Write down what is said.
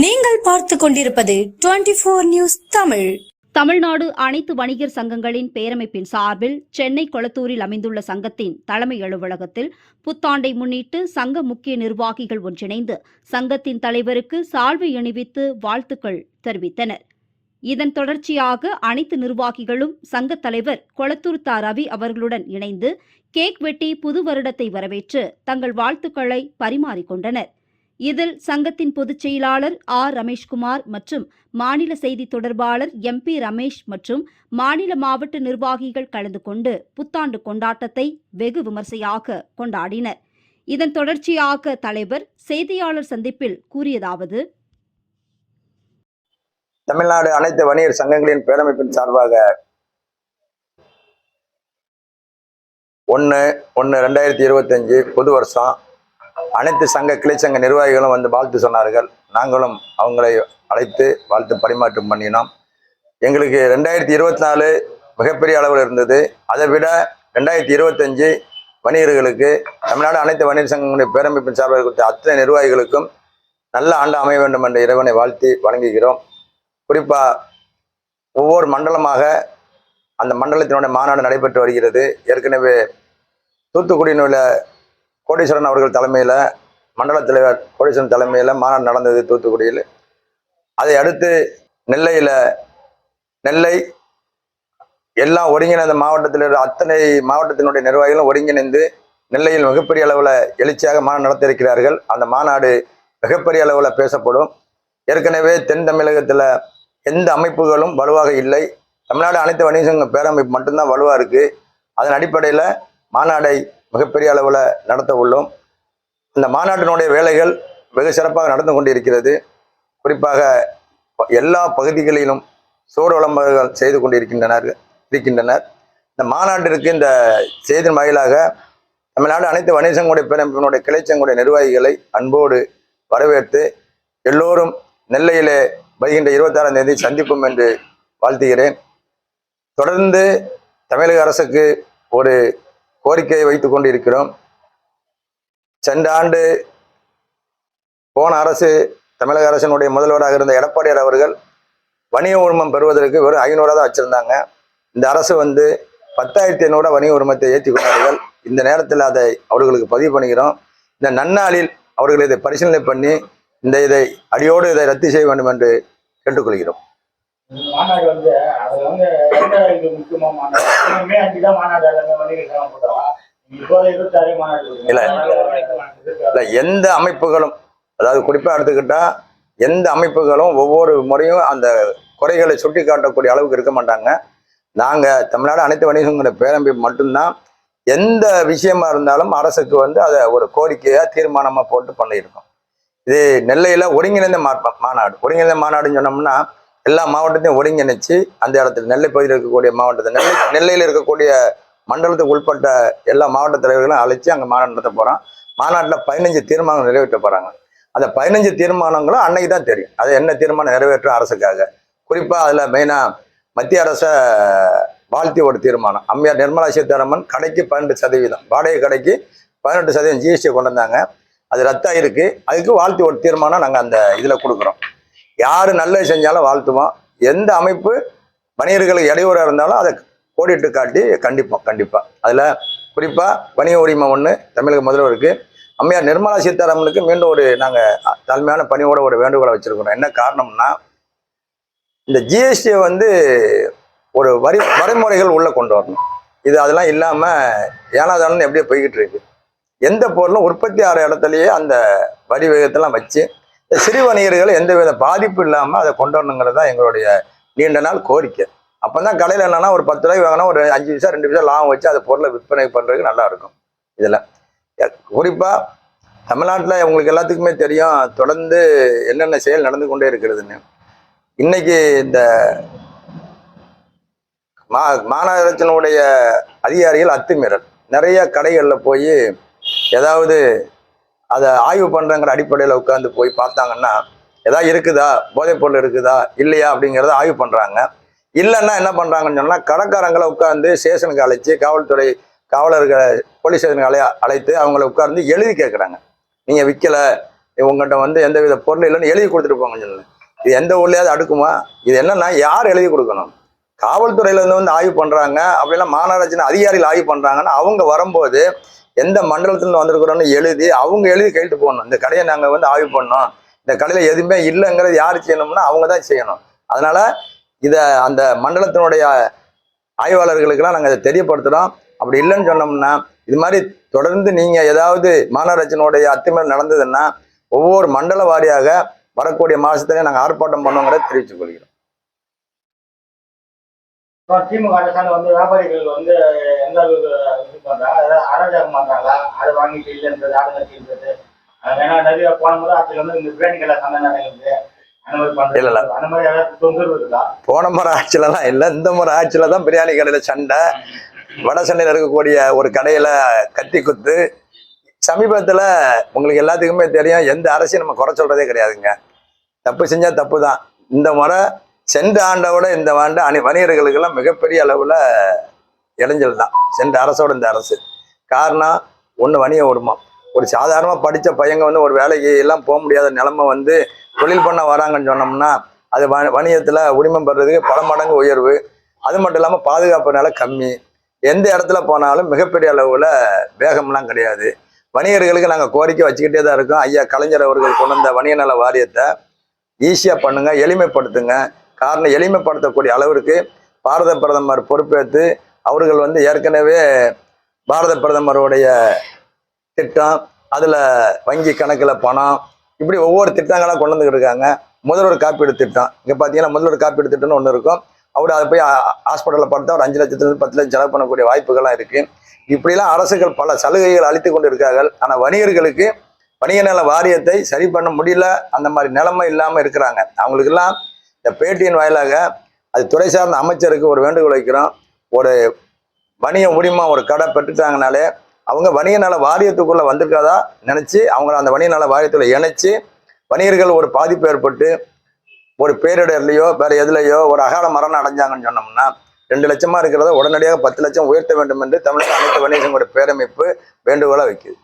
நீங்கள் பார்த்து கொண்டிருப்பது twenty four news Tamil. Tamil Nadu அனைத்து வணிகர் சங்கங்களின் பேரமைப்பின் சார்பில் சென்னை கொளத்தூரில் அமைந்துள்ள சங்கத்தின் தலைமை அலுவலகத்தில் புத்தாண்டை முன்னிட்டு சங்க முக்கிய நிர்வாகிகள் ஒன்றிணைந்து சங்கத்தின் தலைவருக்கு சால்வை அணிவித்து வாழ்த்துக்கள் தெரிவித்தனர். இதன் தொடர்ச்சியாக அனைத்து நிர்வாகிகளும் சங்கத் தலைவர் கொளத்தூர் தா ரவி அவர்களுடன் இணைந்து கேக் வெட்டி புது வருடத்தை வரவேற்று தங்கள் வாழ்த்துக்களை பரிமாறிக்கொண்டனர் இதில் சங்கத்தின் பொதுச் செயலாளர் ஆர். ரமேஷ்குமார் மற்றும் மாநில செய்தி தொடர்பாளர் எம். பி. ரமேஷ் மற்றும் மாநில மாவட்ட நிர்வாகிகள் கலந்து கொண்டு புத்தாண்டு கொண்டாட்டத்தை வெகு விமர்சையாக கொண்டாடினர். இதன் தொடர்ச்சியாக தலைவர் செய்தியாளர் சந்திப்பில் கூறியதாவது தமிழ்நாடு அனைத்து வணிகர் சங்கங்களின் பேரமைப்பின் சார்பாக ஒன்று ஒன்று ரெண்டாயிரத்தி இருபத்தஞ்சு புது வருஷம் அனைத்து சங்க கிளை சங்க நிர்வாகிகளும் வந்து வாழ்த்து சொன்னார்கள். நாங்களும் அவங்களை அழைத்து வாழ்த்து பரிமாற்றம் பண்ணினோம். எங்களுக்கு ரெண்டாயிரத்தி இருபத்தி நாலு மிகப்பெரிய அளவில் இருந்தது. அதை விட ரெண்டாயிரத்தி இருபத்தஞ்சு வணிகர்களுக்கு தமிழ்நாடு அனைத்து வணிகர் சங்கங்களுடைய பேரமைப்பின் சார்பாக கொடுத்த அத்தனை நிர்வாகிகளுக்கும் நல்ல ஆண்டு அமைய வேண்டும் என்ற இறைவனை வாழ்த்தி வழங்குகிறோம் குறிப்பாக ஒவ்வொரு மண்டலமாக அந்த மண்டலத்தினுடைய மாநாடு நடைபெற்று வருகிறது. ஏற்கனவே தூத்துக்குடியினுள்ள கோடீஸ்வரன் அவர்கள் தலைமையில் மண்டல தலைவர் கோடீஸ்வரன் தலைமையில் மாநாடு நடந்தது தூத்துக்குடியில். அதை அடுத்து நெல்லையில் நெல்லை எல்லாம் ஒருங்கிணைந்த மாவட்டத்தில் இருக்கிற அத்தனை மாவட்டத்தினுடைய நிர்வாகிகளும் ஒருங்கிணைந்து நெல்லையில் மிகப்பெரிய அளவில் எழுச்சியாக மாநாடு நடத்தியிருக்கிறார்கள். அந்த மாநாடு மிகப்பெரிய அளவில் பேசப்படும். ஏற்கனவே தென் தமிழகத்தில் எந்த அமைப்புகளும் வலுவாக இல்லை. தமிழ்நாடு அனைத்து வணிக சங்க பேரமைப்பு மட்டும்தான் வலுவாக இருக்குது அதன் அடிப்படையில் மாநாடை மிகப்பெரிய அளவில் நடத்த உள்ளோம் இந்த மாநாட்டினுடைய வேலைகள் வெகு சிறப்பாக நடந்து கொண்டிருக்கிறது. குறிப்பாக எல்லா பகுதிகளிலும் சோறு விளம்பரங்கள் செய்து கொண்டிருக்கின்றனர் இருக்கின்றனர். இந்த மாநாட்டிற்கு இந்த செய்தியின் வாயிலாக தமிழ்நாடு அனைத்து வணிகங்களுடைய சங்கங்களுடைய பேரமைப்பினுடைய கிளைச்சங்களுடைய நிர்வாகிகளை அன்போடு வரவேற்று எல்லோரும் நெல்லையிலே வருகின்ற இருபத்தாறாம் தேதி சந்திப்போம் என்று வாழ்த்துகிறேன். தொடர்ந்து தமிழக அரசுக்கு ஒரு கோரிக்கையை வைத்துக் கொண்டிருக்கிறோம். சென்ற ஆண்டு போன அரசு தமிழக அரசினுடைய முதல்வராக இருந்த எடப்பாடியார் அவர்கள் வணிக உரிமம் பெறுவதற்கு வெறும் ஐநூறு தான் வச்சுருந்தாங்க. இந்த அரசு வந்து பத்தாயிரத்தி ஐநூறுவா வணிக உரிமத்தை ஏற்றி கொண்டார்கள் இந்த நேரத்தில் அதை அவர்களுக்கு பதிவு பண்ணுகிறோம். இந்த நன்னாளில் அவர்கள் இதை பரிசீலனை பண்ணி இந்த இதை அடியோடு இதை ரத்து செய்ய வேண்டும் என்று கேட்டுக்கொள்கிறோம். மாநாடு வந்து அதுல வந்து எந்த இது முக்கியமா மாநாடு. மே அஞ்சு தான் மாநாடு எல்லாமே வணிகர் சங்கம் போட்டோம். இப்போதை இருபத்தாறு மாநாடு இருக்கு. இல்ல. எந்த அமைப்புகளும் அதாவது குறிப்பாக எடுத்துக்கிட்டா எந்த அமைப்புகளும் ஒவ்வொரு முறையும் அந்த குறைகளை சுட்டி காட்டக்கூடிய அளவுக்கு இருக்க மாட்டாங்க. நாங்கள் தமிழ்நாடு அனைத்து வணிகங்கிற பேரமைப்பு மட்டும்தான். எந்த விஷயமா இருந்தாலும் அரசுக்கு வந்து அதை ஒரு கோரிக்கையாக தீர்மானமாக போட்டு பண்ணியிருக்கோம். இது நெல்லையில் ஒருங்கிணைந்த மாநாடு. ஒருங்கிணைந்த மாநாடுன்னு சொன்னோம்னா எல்லா மாவட்டத்தையும் ஒருங்கிணைச்சு அந்த இடத்துல நெல்லை பகுதியில் இருக்கக்கூடிய மாவட்டத்தை நெல்லை நெல்லையில் இருக்கக்கூடிய மண்டலத்துக்கு உட்பட்ட எல்லா மாவட்ட தலைவர்களும் அழைச்சி அங்கே மாநாடு நடத்த போகிறோம் மாநாட்டில் பதினஞ்சு தீர்மானம் நிறைவேற்ற போகிறாங்க அந்த பதினஞ்சு தீர்மானங்களும் அன்னைக்கு தான் தெரியும். அது என்ன தீர்மானம் நிறைவேற்றும் அரசுக்காக. குறிப்பாக அதில் மெயினாக மத்திய அரசை வாழ்த்தி ஒரு தீர்மானம். அம்மையார் நிர்மலா சீதாராமன் கடைக்கு பன்னெண்டு சதவீதம் வாடகை கடைக்கு பதினெட்டு சதவீதம் ஜிஎஸ்டி கொண்டு வந்தாங்க. அது ரத்தாயிருக்கு. அதுக்கு வாழ்த்தி ஒரு தீர்மானம் நாங்கள் அந்த இதில் கொடுக்குறோம். யார் நல்லது செஞ்சாலும் வாழ்த்துவோம். எந்த அமைப்பு வணிகர்களுக்கு இடையூறாக இருந்தாலும் அதை கோடிட்டு காட்டி கண்டிப்போம் கண்டிப்பாக அதில் குறிப்பாக வணிக உரிமை ஒன்று தமிழக முதல்வருக்கு அம்மையார் நிர்மலா சீதாராமனுக்கு மீண்டும் ஒரு நாங்கள் தலைமையான பணியோட ஒரு வேண்டுகோளை வச்சுருக்கிறோம். என்ன காரணம்னா இந்த ஜிஎஸ்டியை வந்து ஒரு வரி வரைமுறைகள் உள்ளே கொண்டு வரணும். இது அதெல்லாம் இல்லாமல் ஏனாதானு எப்படியோ போய்கிட்டு இருக்கு. எந்த பொருளும் உற்பத்தி ஆகிற இடத்துலையே அந்த வரி வேகத்தெல்லாம் வச்சு சிறு வணிகர்கள் எந்த வித பாதிப்பு இல்லாமல் அதை கொண்டு வரணுங்கிறது தான் எங்களுடைய நீண்ட நாள் கோரிக்கை. அப்போ தான் கடையில் என்னன்னா ஒரு பத்து ரூபாய்க்கு வாங்கினா ஒரு அஞ்சு பைசா ரெண்டு பைசா லாபம் வச்சு அந்த பொருளை விற்பனை பண்ணுறதுக்கு நல்லா இருக்கும். இதில் குறிப்பாக தமிழ்நாட்டில் உங்களுக்கு எல்லாத்துக்குமே தெரியும் தொடர்ந்து என்னென்ன செயல் நடந்து கொண்டே இருக்கிறதுன்னு. இன்னைக்கு இந்த மா மாநகராட்சியினுடைய அதிகாரிகள் அத்துமீறல். நிறைய கடைகளில் போய் ஏதாவது அதை ஆய்வு பண்ணுறங்கிற அடிப்படையில் உட்காந்து போய் பார்த்தாங்கன்னா ஏதாவது இருக்குதா? போதைப் பொருள் இருக்குதா? இல்லையா? அப்படிங்கிறத ஆய்வு பண்ணுறாங்க இல்லைன்னா என்ன பண்ணுறாங்கன்னு சொன்னால் கடைக்காரங்களை உட்காந்து ஸ்டேஷனுக்கு அழைச்சி காவல்துறை காவலர்களை போலீஸ் ஸ்டேஷனுக்கு அலை அழைத்து அவங்கள உட்கார்ந்து எழுதி கேட்குறாங்க. நீங்கள் விற்கல உங்கள்கிட்ட வந்து எந்த வித பொருள் இல்லைன்னு எழுதி கொடுத்துட்டு போங்க சொல்லு இது எந்த ஊர்லையாவது அடுக்குமா? இது என்னன்னா யார் எழுதி கொடுக்கணும்? காவல்துறையில இருந்து வந்து ஆய்வு பண்ணுறாங்க அப்படிலாம் மாநகராட்சியின் அதிகாரிகள் ஆய்வு பண்ணுறாங்கன்னா அவங்க வரும்போது எந்த மண்டலத்துல இருந்து வந்திருக்கிறோம்னு எழுதி அவங்க எழுதி கேட்டு போடணும் இந்த கடையை நாங்க வந்து ஆய்வு பண்ணோம். இந்த கடையில எதுவுமே இல்லைங்கிறது யார் செய்யணும்னா அவங்க தான் செய்யணும். அதனால இத அந்த மண்டலத்தினுடைய ஆய்வாளர்களுக்கெல்லாம் நாங்கள் இதை தெரியப்படுத்துறோம். அப்படி இல்லைன்னு சொன்னோம்னா இது மாதிரி தொடர்ந்து நீங்க ஏதாவது மாநகராட்சியினுடைய அத்துமீறல் நடந்ததுன்னா ஒவ்வொரு மண்டல வாரியாக வரக்கூடிய மாசத்துல நாங்கள் ஆர்ப்பாட்டம் பண்ணுவோங்கிறத தெரிவித்துக் கொள்கிறோம். திமுக அரசாங்கம் வந்து வியாபாரிகள் வந்து எந்த அளவுக்கு இது பண்றாங்க அதாவது அராஜகம் பண்றாங்களா? அதை வாங்கிட்டு இல்லைன்றது ஆளுங்கட்சின்றது வேணா நிறைய போன முறை ஆட்சியில் வந்து இந்த பிரியாணிகளை சண்டை நடக்குது போன முறை ஆட்சியிலலாம் இல்லை. இந்த முறை ஆட்சியில தான் பிரியாணி கடையில சண்டை. வட சென்னையில் இருக்கக்கூடிய ஒரு கடையில கத்தி குத்து. சமீபத்துல உங்களுக்கு எல்லாத்துக்குமே தெரியும் எந்த அரசையும் நம்ம குறை சொல்றதே கிடையாதுங்க. தப்பு செஞ்சா தப்பு தான் இந்த முறை சென்ற ஆண்டை விட இந்த ஆண்டு அணி வணிகர்களுக்கெல்லாம் மிகப்பெரிய அளவில் இடைஞ்சல் தான். சென்ற அரசோட இந்த அரசு. காரணம் ஒன்று வணிக உரிமம் ஒரு சாதாரணமாக படித்த பையங்க வந்து ஒரு வேலைக்கு எல்லாம் போக முடியாத நிலமை வந்து தொழில் பண்ண வராங்கன்னு சொன்னோம்னா அது வ வணிகத்தில் உரிமம் பெறதுக்கு பல மடங்கு உயர்வு. அது மட்டும் இல்லாமல் பாதுகாப்புனால கம்மி. எந்த இடத்துல போனாலும் மிகப்பெரிய அளவில் வேகம்லாம் கிடையாது. வணிகர்களுக்கு நாங்கள் கோரிக்கை வச்சுக்கிட்டே தான் இருக்கோம். ஐயா கலைஞர் அவர்கள் கொண்டு வந்த வணிக நல வாரியத்தை ஈஸியாக பண்ணுங்கள் எளிமைப்படுத்துங்க. காரணம் எளிமைப்படுத்தக்கூடிய அளவிற்கு பாரத பிரதமர் பொறுப்பேற்று அவர்கள் வந்து ஏற்கனவே பாரத பிரதமருடைய திட்டம் அதில் வங்கி கணக்கில் பணம் இப்படி ஒவ்வொரு திட்டங்களாக கொண்டு வந்துக்கிட்டு இருக்காங்க. முதல்வர் காப்பீடு திட்டம். இங்கே பார்த்தீங்கன்னா முதல்வர் காப்பீடு திட்டம்னு ஒன்று இருக்கும். அவர் அதை போய் ஹாஸ்பிட்டலில் பார்த்தா ஒரு அஞ்சு லட்சத்துலேருந்து பத்து லட்சம் செலவு பண்ணக்கூடிய வாய்ப்புகள்லாம் இருக்குது இப்படிலாம் அரசுகள் பல சலுகைகள் அளித்து கொண்டு இருக்கார்கள் ஆனால் வணிகர்களுக்கு வணிக நல வாரியத்தை சரி பண்ண முடியல. அந்த மாதிரி நிலைமை இல்லாமல் இருக்கிறாங்க. அவங்களுக்கெல்லாம் இந்த பேட்டியின் வாயிலாக அது துறை சார்ந்த அமைச்சருக்கு ஒரு வேண்டுகோள் வைக்கிறோம். ஒரு வணிக முடியுமா ஒரு கடை பெற்றுட்டாங்கனாலே அவங்க வணிக நல வாரியத்துக்குள்ள வந்திருக்காதா நினைச்சு அவங்கள அந்த வணிக நல வாரியத்துல இணைச்சு வணிகர்கள் ஒரு பாதிப்பு ஏற்பட்டு ஒரு பேரிடர்லையோ வேற எதுலையோ ஒரு அகால மரணம் அடைஞ்சாங்கன்னு சொன்னோம்னா ரெண்டு லட்சமா இருக்கிறத உடனடியாக பத்து லட்சம் உயர்த்த வேண்டும் என்று தமிழக அனைத்து வணிகங்களுடைய பேரமைப்பு வேண்டுகோளா வைக்குது.